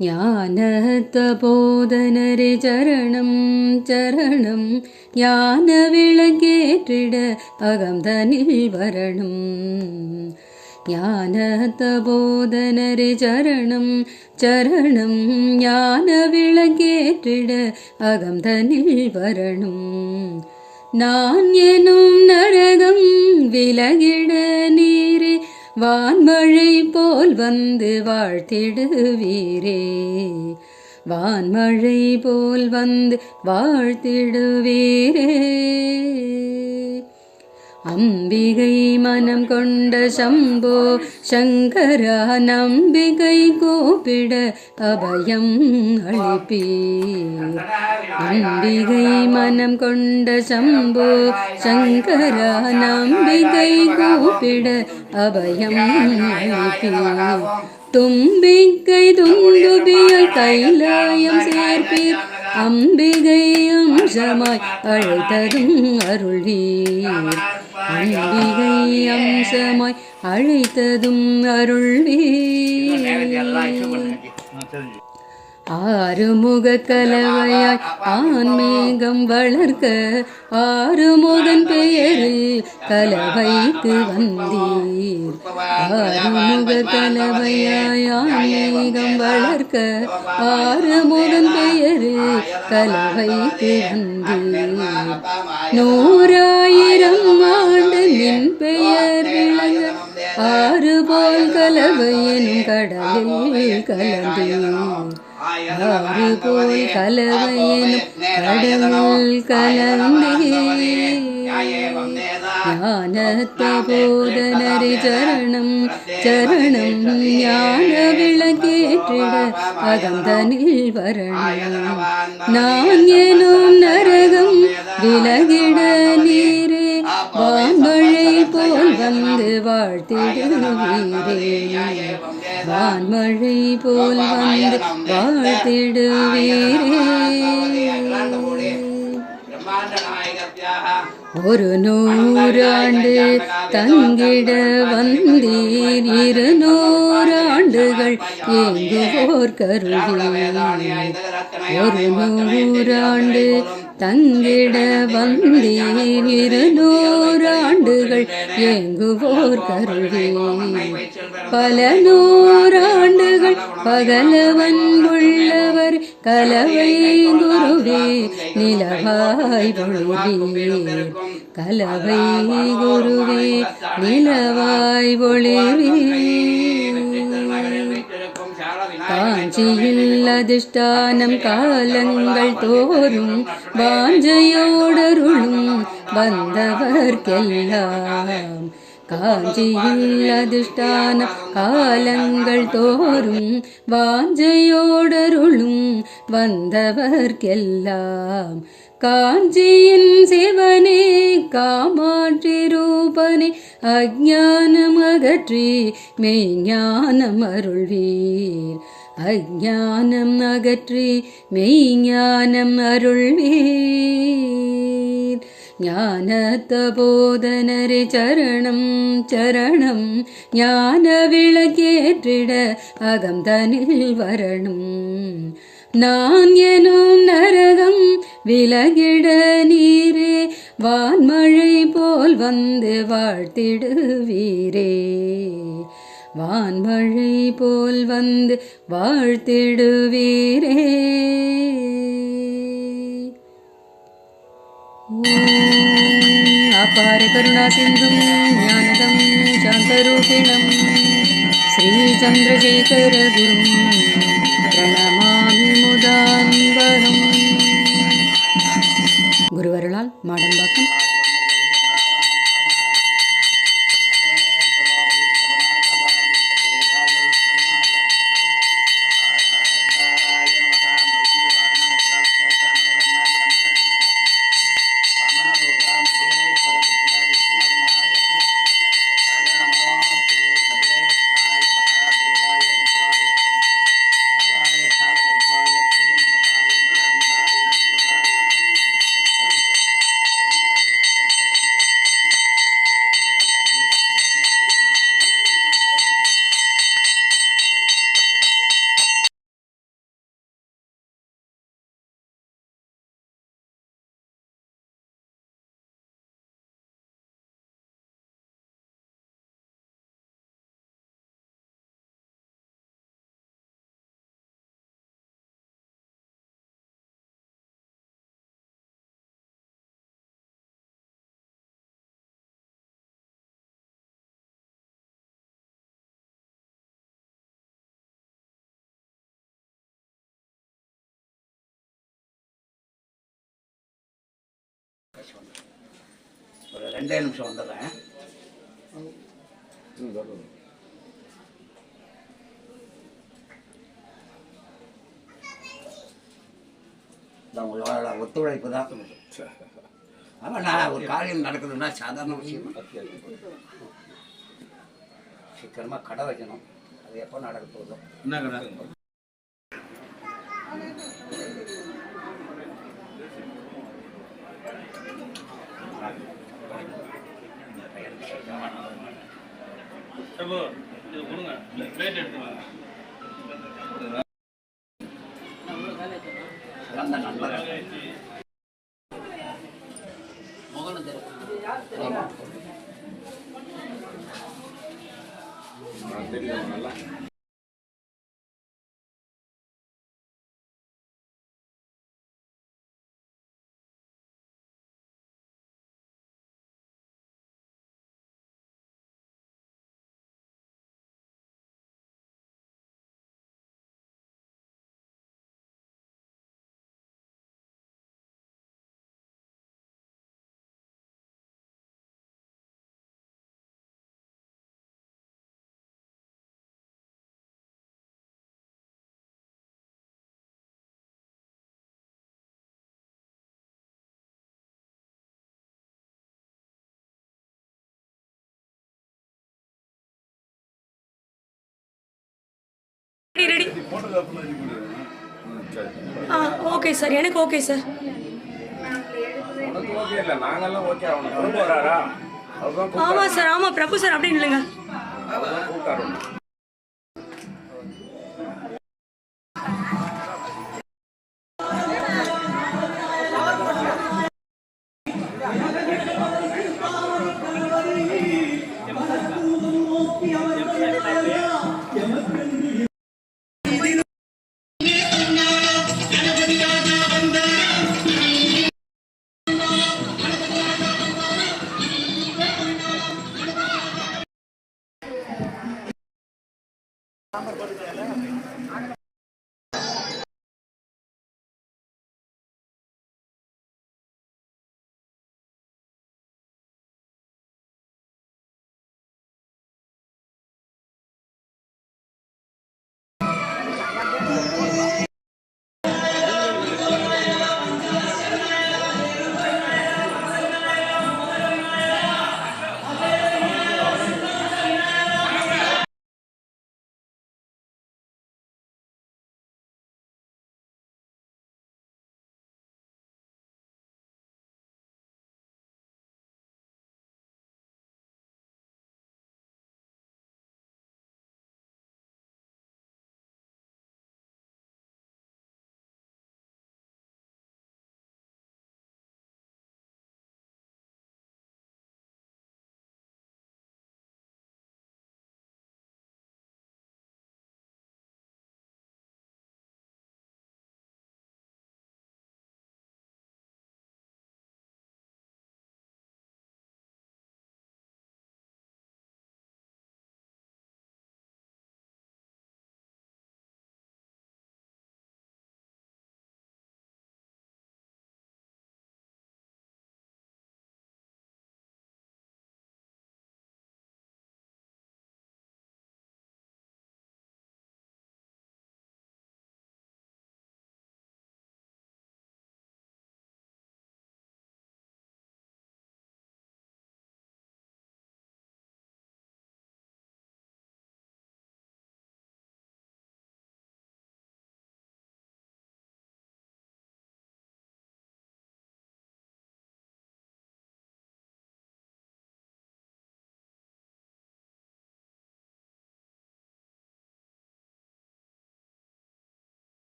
ஞானத்தபோதனரே சரணம் சரணம். ஞான விளக்கேற்றிட அகம்தனில் வரணும். ஞானத்தபோதனரே சரணம் சரணம். ஞான விளக்கேற்றிட அகம்தனில் வரணும். நான் எனும் நரகம் விலகிட நீ வான்மழை போல் வந்து வாழ்த்திடுவீரே. வான்மழை போல் வந்து வாழ்த்திடுவீரே. அம்பிகை மனம் கொண்ட சம்போ சங்கரா நம்பிகை கூப்பிட அபயம் அளிப்பீர் அம்பிகை மனம் கொண்ட சம்போ சங்கரா நம்பிகை கூப்பிட அபயம் அளிப்பீர் தும்பிக்கை துந்துபியல் கைலாயம் சேர்ப்பீர் அம்பிகை அம்சமாய் அழைத்ததும் அருள்வீர் அம்பிகை அம்சமாய் அழைத்ததும் அருள்வீர் ஆறுமுக கலவையாய் ஆன்மீகம் வளர்க்க ஆறுமுகன் பெயரில் கலவைத்து வந்தீர். ஆறுமுக கலவையாய் ஆன்மீகம் வளர்க்க ஆறுமுகன் பெயரில் கலவைத்து வந்தீர். நூறாயிரம் ஆண்டு நின் பெயர் விளங்க ஆறு போல் கலவை எனும் கடலில் கலந்தீர் ஆறு போல் கலவையனும் கடவுள் கலந்தே ஞானத்த போதனரி சரணம் சரணம் ஞான விளக்கேற்றிட அகந்தனில் வரணும் நான் எனும் நரகம் வந்து வாழ்த்திடுவீரே. வான்மழை போல் வந்து வாழ்த்திடுவீரே. ஒரு நூறாண்டு தங்கிட வந்தீர். இரு நூறாண்டுகள் எங்குவோர் கருதி. ஒரு நூறாண்டு தங்கிட வந்தீர். இரு நூறாண்டுகள் எங்குவோர் கருதி. பல நூறாண்டுகள் பகலவன் உள்ளவர் கலவை குருவே நிலவாய் ஒளிவீர் கலவை குருவே நிலவாய் ஒளிவீர் காஞ்சியில் அதிஷ்டானம் காலங்கள் தோறும் வாஞ்சையோடருளும் வந்தவர்க்கெல்லாம் காஞ்சியில் அதிஷ்டான காலங்கள் தோறும் வாஞ்சையோடருளும் வந்தவர்க்கெல்லாம். காஞ்சியின் சிவனே காமாட்சி ரூபனே அஜானம் அகற்றி மெய்ஞானம் அருள்வீர் அஜானம் அகற்றி மெய்ஞானம் அருள்வீர் ஞானத்தபோதனரே சரணம் சரணம். ஞான விளக்கேற்றிட அகம்தனில் வரணும். நான் எனும் நரகம் விலகிட நீரே வான்மழை போல் வந்து வாழ்த்திடுவீரே. வான்மழை போல் வந்து வாழ்த்திடுவீரே. அபார கருணா சிந்தும் ஞானதம் சாந்தரூபிணம் ஸ்ரீச்சந்திரசேகர குரும் பிரணமாமி முதான்பகம் ஒரு ரெண்டே நிமிஷம் வந்துடுறேன். உங்களோட ஒத்துழைப்பு தான். ஆமாம் நான் ஒரு காரியம் நடக்குதுன்னா சாதாரண விஷயம். சீக்கிரமாக கடை வைக்கணும். அது எப்போ நடக்க போகுதோ. என்ன கடை? பிரபு இது கொடுங்க. பிளேட் எடுத்துவாங்க நல்லா. ஆ ஓகே சார் எனக்கு ஓகே சார் ஆமாம் சார் ஆமாம் பிரபு சார் அப்படின்னு இல்லைங்க